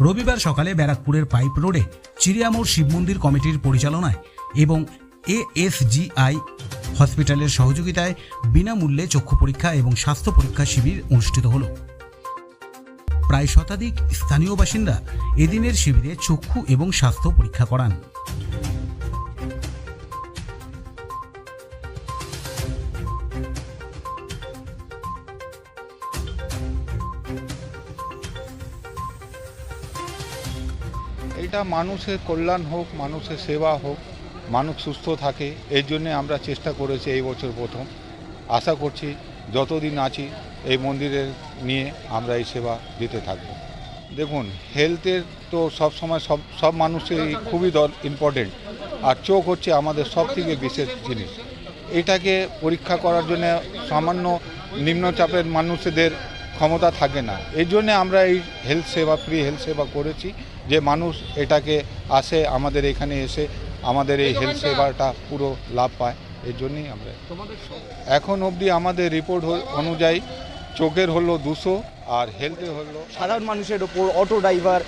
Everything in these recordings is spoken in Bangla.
রবিবার সকালে ব্যারাকপুরের পাইপ রোডে চিড়িয়ামোড় শিব মন্দির কমিটির পরিচালনায় এবং এএসজিআই হসপিটালের সহযোগিতায় বিনামূল্যে চক্ষু পরীক্ষা এবং স্বাস্থ্য পরীক্ষা শিবির অনুষ্ঠিত হল। প্রায় শতাধিক স্থানীয় বাসিন্দা এদিনের শিবিরে চক্ষু এবং স্বাস্থ্য পরীক্ষা করান। এটা মানুষের কল্যাণ হোক, মানুষের সেবা হোক, মানুষ সুস্থ থাকে এই জন্যে আমরা চেষ্টা করেছি এই বছর প্রথম। আশা করছি যতদিন আছি এই মন্দিরের নিয়ে আমরা এই সেবা দিতে থাকব। দেখুন হেলথের তো সব সময় সব সব মানুষেরই খুবই ইম্পর্টেন্ট আর চোখ হচ্ছে আমাদের সব থেকে বিশেষ জিনিস। এটাকে পরীক্ষা করার জন্য সামান্য নিম্নচাপের মানুষদের ক্ষমতা থাকে না। এই জন্যে আমরা এই হেলথ সেবা ফ্রি হেলথ সেবা করেছি যে মানুষ এটাকে আসে আমাদের এখানে এসে আমাদের এই হেলথ সেবাটা পুরো লাভ পায়। এর জন্যই আমরা এখন অবধি আমাদের রিপোর্ট অনুযায়ী চোখের হলো দুশো আর হেলথের হলো সাধারণ মানুষের ওপর অটো ড্রাইভার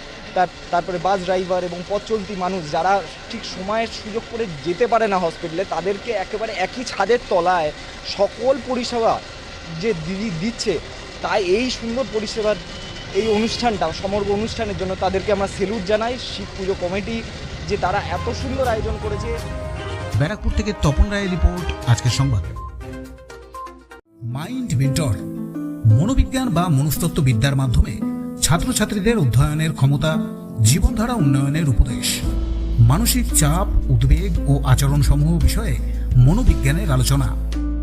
তারপরে বাস ড্রাইভার এবং পথ চলতি মানুষ যারা ঠিক সময়ের সুযোগ করে যেতে পারে না হসপিটালে তাদেরকে একেবারে একই ছাদের তলায় সকল পরিষেবা যে দিদি দিচ্ছে তাই এই সুন্দর পরিষেবার এই অনুষ্ঠানটা, সমগ্র অনুষ্ঠানের জন্য তাদেরকে আমরা সেলুট জানাই। শিব পুজো কমিটি যে তারা এত সুন্দর আয়োজন করেছে। ব্যারাকপুর থেকে তপন রায়ের রিপোর্ট, আজকের সংবাদ। মাইন্ড মেন্টর, মনোবিজ্ঞান বা মনস্তত্ত্ব বিদ্যার মাধ্যমে ছাত্রছাত্রীদের অধ্যয়নের ক্ষমতা, জীবনধারা উন্নয়নের উপদেশ। মানসিক চাপ, উদ্বেগ ও আচরণসমূহ বিষয়ে মনোবিজ্ঞানের আলোচনা।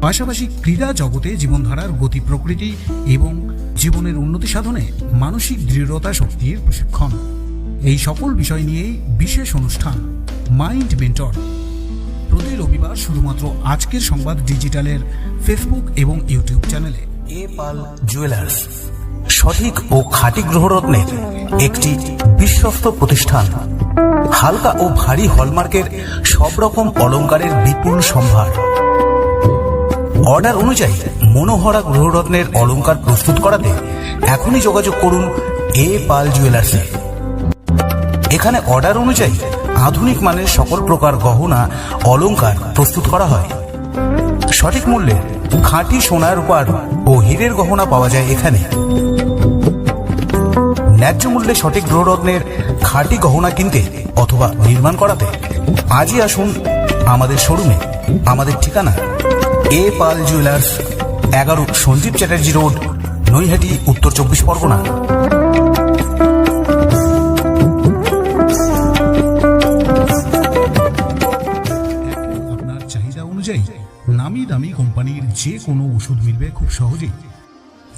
পাশাপাশি ক্রীড়া জগতে জীবনধারার গতি প্রকৃতি এবং জীবনের উন্নতি সাধনে মানসিক দৃঢ়তা শক্তির প্রশিক্ষণ। এই সকল বিষয় নিয়েই বিশেষ অনুষ্ঠান, মাইন্ড মেন্টর। প্রতি রবিবার শুধুমাত্র আজকের সংবাদ ডিজিটালের ফেসবুক এবং ইউটিউব চ্যানেলে। এ পাল জুয়েলার্স, সঠিক ও খাঁটি গ্রহরত্নের একটি বিশ্বস্ত প্রতিষ্ঠান। হালকা ও ভারী হলমার্কের সব রকম অলংকারের বিপুল সম্ভার। অর্ডার অনুযায়ী মনোহরা গ্রহরত্নের অলংকার প্রস্তুত করাতে এখনই যোগাযোগ করুন এ পাল জুয়েলার্সে এখানে অর্ডার অনুযায়ী আধুনিক মানের সকল প্রকার গহনা, অলংকার প্রস্তুত করা হয়। সঠিক মূল্যে খাঁটি সোনার রূপার ও হীরের গহনা পাওয়া যায় এখানে। ন্যায্য মূল্যে সঠিক গ্রহরত্নের খাঁটি গহনা কিনতে অথবা নির্মাণ করাতে আজই আসুন আমাদের শোরুমে, আমাদের ঠিকানা এ পাল জুয়েলার্স, এগারো, সঞ্জীব চ্যাটার্জি রোড, নৈহাটি, উত্তর চব্বিশ পরগনা। আপনার চাহিদা অনুযায়ী নামি দামি কোম্পানির যে কোনো ওষুধ মিলবে খুব সহজেই।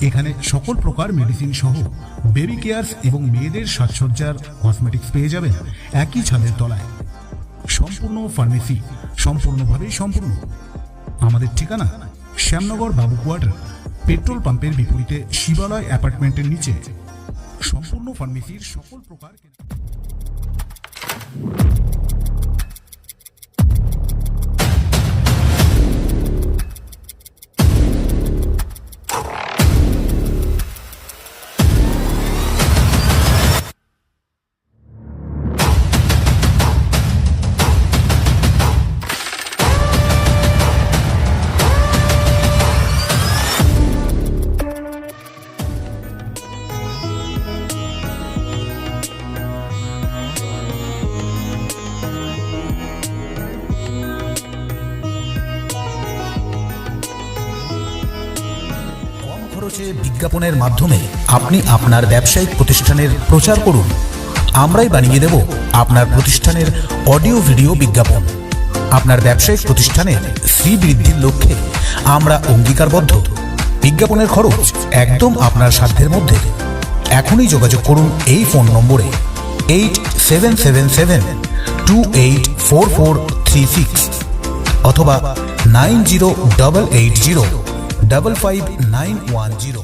এখানে সকল প্রকার মেডিসিন সহ বেবি কেয়ারস এবং মেয়েদের সাজসজ্জার কসমেটিক্স পেয়ে যাবেন একই ছাদের তলায়। সম্পূর্ণ ফার্মেসি সম্পূর্ণভাবে সম্পূর্ণ। আমাদের ঠিকানা শ্যামনগর বাবু কোয়ার্টার, পেট্রোল পাম্পের বিপরীতে শিবালয় অ্যাপার্টমেন্টের নিচে। সম্পূর্ণ ফার্মেসির সকল প্রকার খরচে বিজ্ঞাপনের মাধ্যমে আপনি আপনার ব্যবসায়িক প্রতিষ্ঠানের প্রচার করুন। আমরাই বানিয়ে দেব আপনার প্রতিষ্ঠানের অডিও ভিডিও বিজ্ঞাপন। আপনার ব্যবসায়িক প্রতিষ্ঠানের শ্রী বৃদ্ধির লক্ষ্যে আমরা অঙ্গীকারবদ্ধ। বিজ্ঞাপনের খরচ একদম আপনার সাধ্যের মধ্যে। এখনই যোগাযোগ করুন এই ফোন নম্বরে eight seven seven seven two eight four four three six অথবা nine zero double eight zero. Double five nine one zero